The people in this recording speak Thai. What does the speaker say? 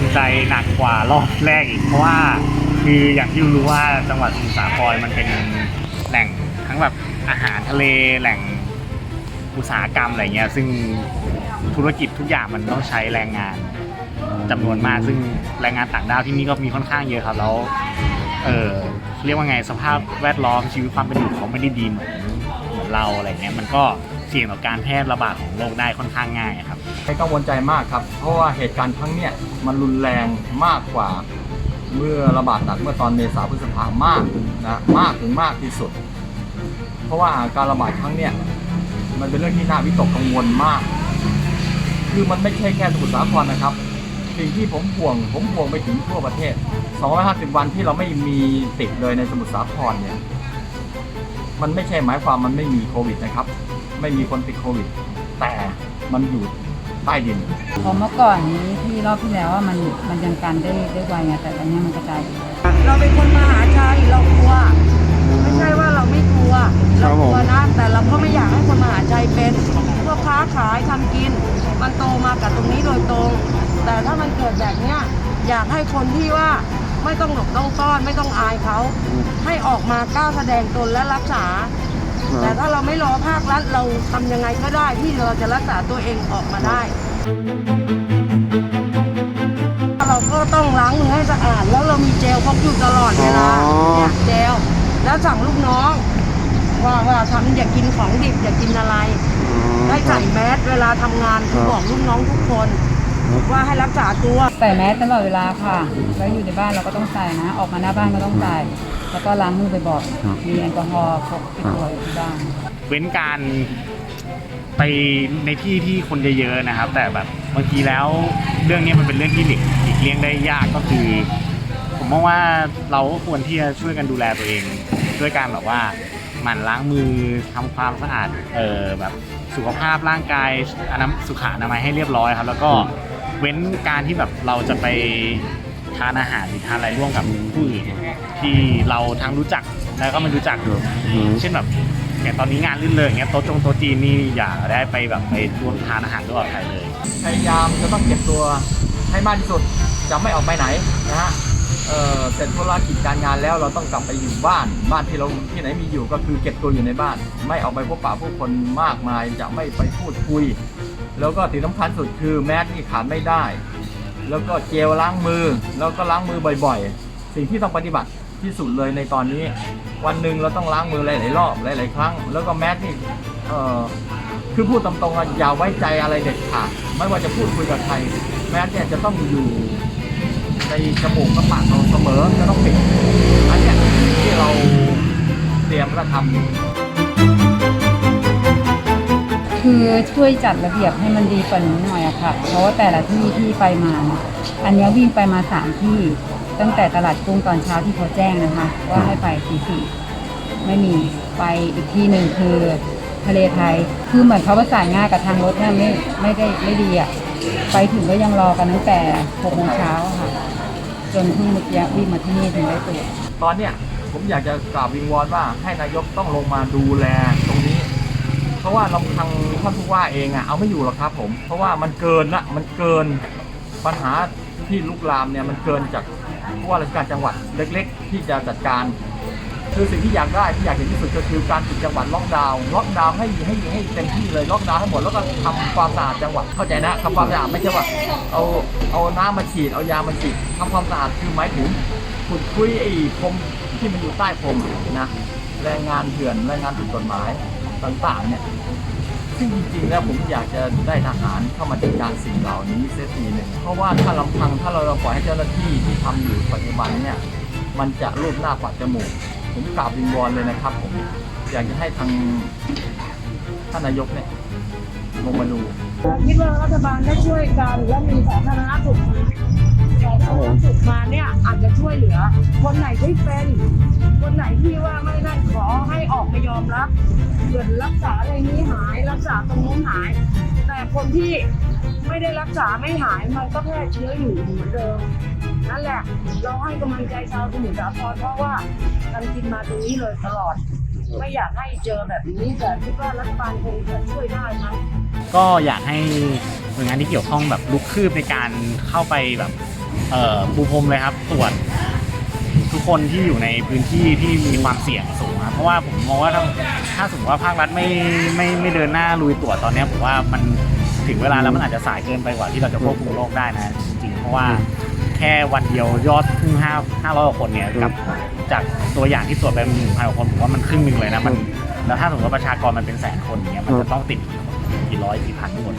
นใจหนักกว่ารอบแรกอีกเพราะว่าคืออย่างที่รู้ว่าจังหวัดสมุทรสาครมันเป็นแหล่งทั้งแบบอาหารทะเลแหล่งอุตสาหกรรมอะไรเงี้ยซึ่งธุรกิจทุกอย่างมันต้องใช้แรงงานจำนวนมากซึ่งแรงงานต่างด้าวที่นี่ก็มีค่อนข้างเยอะครับแล้วเออเรียกว่าไงสภาพแวดล้อมชีวิตความเป็นอยู่เขาไม่ได้ดีเหมือนเราอะไรเงี้ยมันก็ เสี่ยงต่อการแพร่ระบาดของโรคได้ค่อนข้างง่ายครับไม่กังวลใจมากครับ เพราะว่าเหตุการณ์ครั้งเนี้ยมันรุนแรงมากกว่า เมื่อระบาดหนักเมื่อตอนเมษาพฤษภามากนะมากถึงมากที่สุด เพราะว่าการระบาดครั้งเนี้ยมันเป็นเรื่องที่น่าวิตกกังวลมาก คือมันไม่ใช่แค่สมุทรสาครนะครับสิ่งที่ผมห่วง ผมห่วงไปถึงทั่วประเทศ 250 วันที่เราไม่มีติดเลยในสมุทรสาครเนี่ย มันไม่ใช่หมายความมันไม่มีโควิดนะครับ ไม่มีคนติดโควิด แต่มันอยู่ใต้ดินเพราะเมื่อก่อนนี้ที่รอบที่แล้วว่ามันมันยังกันได้ได้ไวไงแต่ตอนนี้มันกระจายไปแล้วเราเป็นคนมหาชัยเรากลัว ไม่ใช่ว่าเราไม่กลัวเรากลัวนะแต่เราก็ไม่อยากให้คนมหาชัยเป็นพวกค้าขายทำกิน มันโตมากับตรงนี้โดยตรง แต่ถ้ามันเกิดแบบเนี้ยอยากให้คนที่ว่าไม่ต้องหลบต้องซ่อนไม่ต้องอายเขา ให้ออกมากล้าแสดงตนและรักษา แต่ถ้าเราไม่รอภาครัฐเราทำยังไงก็ได้ที่เราจะรักษาตัวเองออกมาได้ เราก็ต้องล้างมือให้สะอาด แล้วเรามีเจลพกอยู่ตลอดเวลาเนี่ยเจลแล้วสั่งลูกน้อง ว่าว่าทำอย่ากินของดิบอย่ากินอะไรให้ใส่แมสเวลาทำงานคือบอกลูกน้องทุกคนว่าให้รักษาตัวใส่แมสตลอดเวลาค่ะ แล้วอยู่ในบ้านเราก็ต้องใส่นะ ออกมาหน้าบ้านก็ต้องใส่ แล้วก็ล้างมือบ่อยๆมีแอลกอฮอล์พกติดตัวอยู่ที่บ้านเว้นการไปในที่ที่คนเยอะๆนะครับ แต่แบบบางทีแล้วเรื่องนี้มันเป็นเรื่องที่หลีกหลีกเลี่ยงได้ยากก็คือ ผมมองว่าเราก็ควรที่จะช่วยกันดูแลตัวเอง ด้วยการแบบว่าหมั่นล้างมือทำความสะอาดเออแบบสุขภาพร่างกายอนาสุขอนามัยให้เรียบร้อยครับ แล้วก็เว้นการที่แบบเราจะไป ทานอาหารหรือทานอะไรร่วมกับผู้อื่นที่เราทั้งรู้จักแล้วก็ไม่รู้จักเช่นแบบอย่างตอนนี้งานลื่นเลยอย่างเงี้ยโต๊ะจงโต๊ะจีนนี่อย่าได้ไปแบบไปร่วมทานอาหารร่วมกับใครเลย พยายามจะต้องเก็บตัวให้มากที่สุดจะไม่ออกไปไหนนะฮะเอ่อเสร็จธุรกิจการงานแล้วเราต้องกลับไปอยู่บ้านบ้านที่เราที่ไหนมีอยู่ก็คือเก็บตัวอยู่ในบ้าน ไม่ออกไปพบปะผู้คนมากมายจะไม่ไปพูดคุย แล้วก็สิ่งสำคัญสุดคือแมสนี่ขาดไม่ได้ แล้วก็เจลล้างมือ แล้วก็ล้างมือบ่อยๆ สิ่งที่ต้องปฏิบัติที่สุดเลยในตอนนี้ วันหนึ่งเราต้องล้างมือหลายๆรอบหลายๆครั้ง แล้วก็แมสนี่เอ่อคือพูดตรงๆอะอย่าไว้ใจอะไรเด็ดขาดไม่ว่าจะพูดคุยกับใครแม้เนี่ยจะต้องอยู่ในจมูกกับปากเราเสมอจะต้องปิดอันเนี้ยที่เราเตรียมและทำ คือช่วยจัดระเบียบให้มันดีกว่านี้หน่อยอะค่ะ เพราะว่าแต่ละที่ที่ไปมา อันเนี้ยวิ่งไปมาสามที่ ตั้งแต่ตลาดกุ้งตอนเช้าที่เขาแจ้งนะคะ ว่าให้ไปสี่สี่ไม่มีไปอีกที่หนึ่งคือทะเลไทย คือเหมือนเขาประสานง่านกับทางรถเนี่ยไม่ไม่ได้ไม่ดีอะไปถึงก็ยังรอกันตั้งแต่หกโมงเช้าค่ะ จนเพิ่งเมื่อกี้วิ่งมาที่นี่ถึงได้ตรวตอนเนี้ยผมอยากจะกราบวิงวอนว่าให้นายกต้องลงมาดูแลตรงนี้ ว่าลำพังท่านผู้ว่าเองอะเอาไม่อยู่หรอกครับผม เพราะว่ามันเกินละมันเกินปัญหาที่ลุกลามเนี่ยมันเกินจากผู้ว่าราชการจังหวัดเล็ก ๆ ที่จะจัดการ คือสิ่งที่อยากได้ที่อยากเห็นที่สุดก็คือการปิดจังหวัดล็อกดาวน์ล็อกดาวน์ให้ให้ให้เต็มที่เลยล็อกดาวน์ให้หมดแล้วก็ทำความสะอาดจังหวัดเข้าใจนะทำความสะอาดไม่ใช่ว่าเอาเอาน้ำมาฉีดเอายามาฉีดทำความสะอาดคือหมายถึงขุดคุยไอ้พรมที่มันอยู่ใต้พรมนะแรงงานเถื่อนแรงงานผิดกฎหมาย ต่างๆเนี่ยซึ่งจริงๆแล้วผมอยากจะได้ทหารเข้ามาจัดการสิ่งเหล่านี้เสียทีหนึ่งเพราะว่าถ้าลำพังถ้าเราปล่อยให้เจ้าหน้าที่ที่ทำอยู่ปัจจุบันเนี่ยมันจะรูปหน้าปัดจมูกผมกราบวิงวอนเลยนะครับผมอยากจะให้ทางท่านนายกเนี่ยลงมาดูคิดว่ารัฐบาลได้ช่วยกันและมีสาธารณสุข สาธาสุขมาเนี่ยอาจจะช่วยเหลือ คนไหนที่เป็น คนไหนที่ว่าไม่นั่นขอให้ออกมายอมรับเกิดรักษาอะไรนี้หายรักษาตรงนู้นหาย แต่คนที่ไม่ได้รักษาไม่หายมันก็แพร่เชื้ออยู่เหมือนเดิมนั่นแหละ เราให้กำลังใจชาวสมุทรสาครเพราะว่ากันกินมาตรงนี้เลยตลอด ไม่อยากให้เจอแบบนี้แต่คิดว่ารัฐบาลคงจะช่วยได้มั้งก็อยากให้หน่วยงานที่เกี่ยวข้องแบบลุกคืบในการเข้าไปแบบ ปูพรมเลยครับตรวจทุกคนที่อยู่ในพื้นที่ที่มีความเสี่ยงสูงครับเพราะว่าผมมองว่าถ้าถ้าสมมติว่าภาครัฐไม่ไม่ไม่เดินหน้าลุยตรวจตอนนี้ผมว่ามันถึงเวลาแล้วมันอาจจะสายเกินไปกว่าที่เราจะควบคุมโรคได้นะจริงๆเพราะว่าแค่วันเดียวยอดเพิ่งห้าห้าร้อยกว่าคนเนี่ยกับจากตัวอย่างที่ตรวจไปหนึ่งพันกว่าคนผมว่ามันครึ่งหนึ่งเลยนะมันแล้วถ้าสมมติว่าประชากรมันเป็นแสนคนเนี่ยมันจะต้องติดกี่ร้อยกี่พันคน